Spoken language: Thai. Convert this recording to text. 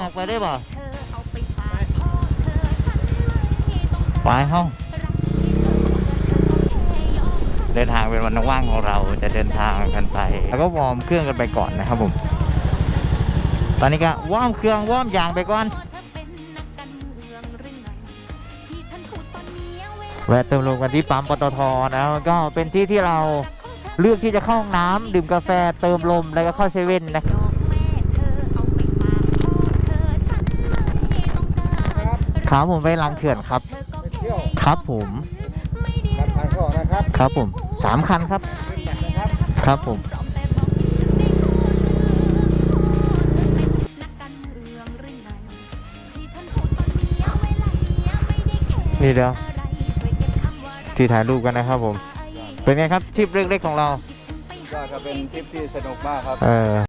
ออกไปได้บ่ไปห้องเดินทางเป็นวันว่างของเราจะเดินทางกันไป แล้วก็วอร์มเครื่องกันไปก่อนนะครับผม ตอนนี้ก็วอร์มเครื่องวอร์มยางไปก่อนแวะเติมลมกันที่ปั๊มปตทนะก็เป็นที่ที่เราเลือกที่จะเข้าห้องน้ำดื่มกาแฟเติมลมแล้วก็เข้าเซเว่นนะครับ ครับผมไปลังเขื่อนครับไปเที่ยวครับผม ทางทางเข้านะครับครับผมสามคันครับ นะครับครับผม นี่เดี๋ยวที่ถ่ายรูปกันนะครับผม เป็นไงครับทริปเล็กๆของเรา ก็จะเป็นทริปที่สนุกมากครับ เออ